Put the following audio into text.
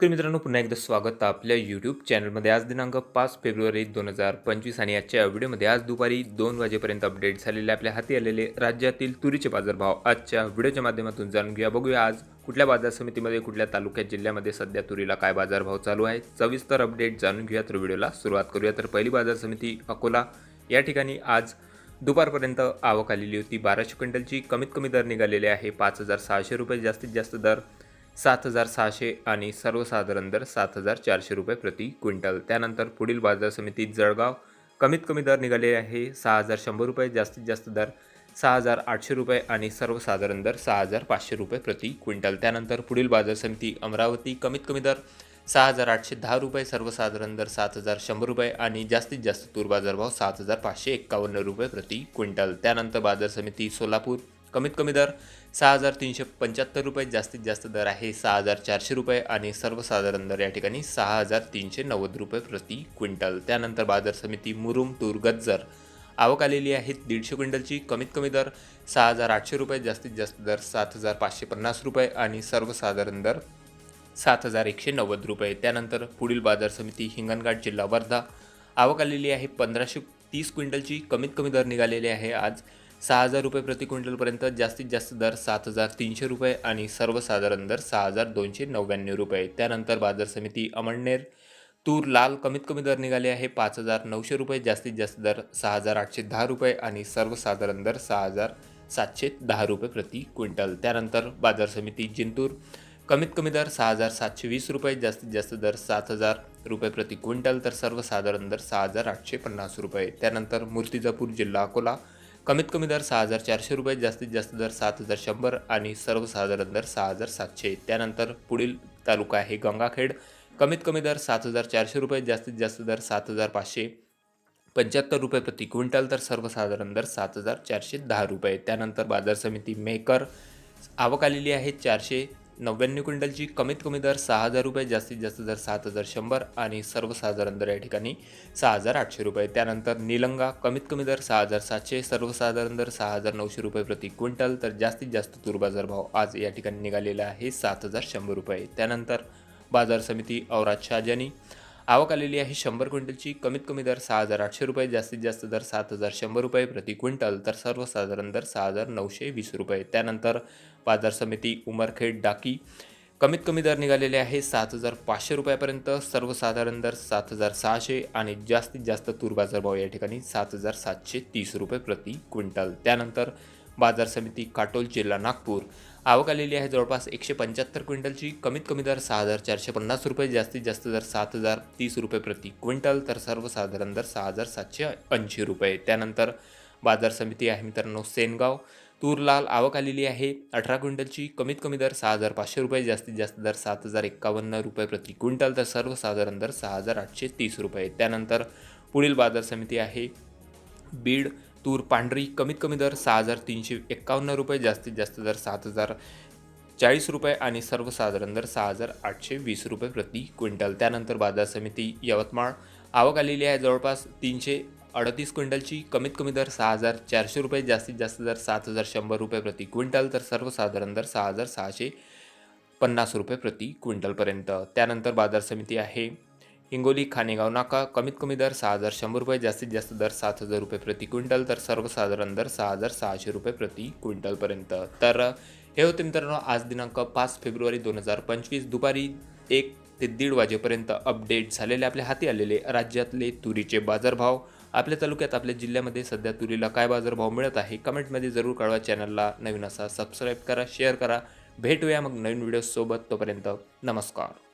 तर मित्रांनो पुन्हा एकदा स्वागत आपल्या यूट्यूब चॅनलमध्ये आज दिनांक पाच फेब्रुवारी दोन हजार पंचवीस आणि आजच्या व्हिडिओमध्ये आज दुपारी दोन वाजेपर्यंत अपडेट झालेले आपल्या हाती आलेले राज्यातील तुरीचे बाजारभाव. आजच्या व्हिडिओच्या माध्यमातून जाणून घेऊया. बघूया आज कुठल्या बाजार समितीमध्ये कुठल्या तालुक्यात जिल्ह्यामध्ये सध्या तुरीला काय बाजारभाव चालू आहे? सविस्तर अपडेट जाणून घेऊया तर व्हिडिओला सुरुवात करूया. तर पहिली बाजार समिती अकोला. या ठिकाणी आज दुपारपर्यंत आवक आलेली होती. बाराशे क्विंटलची कमीत कमी दर निघालेले आहे. पाच हजार सहाशे रुपये जास्तीत जास्त दर सात हजार सहाशे आणि सर्वसाधारण दर सात हजार चारशे रुपये प्रति क्विंटल. त्यानंतर पुढील बाजार समितीत जळगाव. कमीत कमी दर निघाले आहे सहा हजार शंभर रुपये जास्तीत जास्त दर सहा हजार आठशे रुपये आणि सर्वसाधारण दर सहा हजार पाचशे रुपये प्रति क्विंटल. त्यानंतर पुढील बाजार समिती अमरावती. कमीत कमी दर सहा हजार आठशे दहा रुपये सर्वसाधारण दर सात हजार शंभर रुपये आणि जास्तीत जास्त तूर बाजारभाव सात हजार पाचशे एक्कावन्न रुपये प्रति क्विंटल. त्यानंतर बाजार समिती सोलापूर. कमीत कमी दर सहा हजार तीनशे पंच्याहत्तर रुपये जास्तीत जास्त दर आहे सहा हजार चारशे रुपये आणि सर्वसाधारण दर या ठिकाणी सहा हजार तीनशे नव्वद रुपये प्रति क्विंटल. त्यानंतर बाजार समिती मुरुम तूर गज्जर आवक आलेली आहे. दीडशे क्विंटलची कमीत कमी दर सहा हजार आठशे रुपये जास्तीत जास्त दर सात हजार पाचशे पन्नास रुपये आणि सर्वसाधारण दर सात हजार एकशे नव्वद रुपये. त्यानंतर पुढील बाजार समिती हिंगणघाट जिल्हा वर्धा आवक आलेली आहे. पंधराशे तीस क्विंटलची कमीत कमी दर निघालेले आहे. आज सहा हजार रुपये प्रति क्विंटलपर्यंत जास्तीत जास्त दर सात हजार तीनशे रुपये आणि सर्वसाधारण दर सहा हजार दोनशे नव्याण्णव रुपये. त्यानंतर बाजार समिती अमळनेर तूर लाल कमीत कमी दर निघाले आहे पाच हजार नऊशे रुपये जास्तीत जास्त दर सहा हजार आठशे दहा रुपये आणि सर्वसाधारण दर सहा हजार सातशे दहा रुपये प्रति क्विंटल. त्यानंतर बाजार समिती जिंतूर कमीत कमी दर सहा हजार सातशे वीस रुपये जास्तीत जास्त दर सात हजार रुपये प्रति क्विंटल तर सर्वसाधारण दर सहा हजार आठशे पन्नास रुपये. त्यानंतर मूर्तिजापूर जिल्हा अकोला कमीत कमी दर सहा हजार चारशे रुपये जास्तीत जास्त दर सात हजार शंभर आणि सर्वसाधारण दर सहा हजार सातशे. त्यानंतर पुढील तालुका आहे गंगाखेड. कमीत कमी दर सात हजार चारशे रुपये जास्तीत जास्त दर सात हजार पाचशे. पंच्याहत्तर रुपये प्रति क्विंटल तर सर्वसाधारण दर सात हजार चारशे दहा रुपये. त्यानंतर बाजार समिती मेकर. आवक आलेली आहे चारशे नव्याण्णव क्विंटलची कमीत कमी दर सहा हजार रुपये जास्तीत जास्त दर सात हजार शंभर आणि सर्वसाधारण दर या ठिकाणी सहा हजार आठशे रुपये. त्यानंतर निलंगा कमीत कमी दर सहा हजार सातशे सर्वसाधारण दर सहा हजार नऊशे रुपये प्रति क्विंटल. तर जास्तीत जास्त तूर बाजार भाव आज या ठिकाणी निघालेला आहे सात हजार शंभर रुपये. त्यानंतर बाजार समिती औराद शाहजानी आवक आलेली आहे शंभर क्विंटलची. कमीत कमी दर सहा हजार आठशे रुपये जास्तीत जास्त दर सात हजार शंभर रुपये प्रति क्विंटल तर सर्वसाधारण दर सहा हजार नऊशे वीस रुपये. त्यानंतर बाजार समिती उमरखेड डाकी. कमीत कमी दर निघालेले आहे सात हजार पाचशे रुपयापर्यंत. सर्वसाधारण दर सात हजार सहाशे आणि जास्तीत जास्त तूर बाजारभाव या ठिकाणी सात हजार सातशे तीस रुपये प्रति क्विंटल. त्यानंतर बाजार समिती काटोल जिल्हा नागपूर. आवक आलेली आहे. जवळपास एकशे पंच्याहत्तर क्विंटलची. कमीत कमी दर सहा हजार चारशे पन्नास रुपये जास्तीत जास्त दर सात हजार तीस रुपये प्रति क्विंटल तर सर्वसाधारण दर सहा हजार सातशे ऐंशी रुपये. त्यानंतर बाजार समिती आहे मित्रांनो सेनगाव. तूर लाल आवक आलेली आहे. अठरा क्विंटलची. कमीत कमी दर सहा हजार पाचशे रुपये जास्तीत जास्त दर सात हजार एक्कावन्न रुपये प्रति क्विंटल तर सर्वसाधारण दर सहा हजार आठशे तीस रुपये. त्यानंतर पुढील बाजार समिती आहे. बीड. तूर पांढरी कमीत कमी दर सहा हजार तीनशे एक्कावन्न रुपये जास्तीत जास्त दर सात हजार चाळीस रुपये आणि सर्वसाधारण दर सहा हजार आठशे वीस रुपये प्रति क्विंटल. त्यानंतर बाजार समिती यवतमाळ आवक आलेली आहे. जवळपास तीनशे अडतीस क्विंटलची कमीत कमी दर सहा हजार चारशे रुपये जास्तीत जास्त दर सात हजार शंभर रुपये प्रति क्विंटल तर सर्वसाधारण दर सहा हजार सहाशे पन्नास रुपये प्रति क्विंटलपर्यंत. त्यानंतर बाजार समिती आहे. हिंगोली खानेगाव नाका कमीत कमी दर सहा हजार शंभर रुपये जास्तीत जास्त दर सात हजार रुपये प्रति क्विंटल तर सर्वसाधारण दर सहा हजार सहाशे रुपये प्रति क्विंटलपर्यंत. तर हे होते मित्रांनो आज दिनांक पाच फेब्रुवारी दोन हजार पंचवीस. दुपारी एक ते दीड वाजेपर्यंत अपडेट झालेले आपल्या हाती आलेले राज्यातले तुरीचे बाजारभाव. आपल्या तालुक्यात आपल्या जिल्ह्यामध्ये सध्या तुरीला काय बाजारभाव मिळत आहे कमेंटमध्ये जरूर कळवा. चॅनलला नवीन असा सबस्क्राईब करा शेअर करा. भेटूया मग नवीन व्हिडिओसोबत तोपर्यंत. नमस्कार.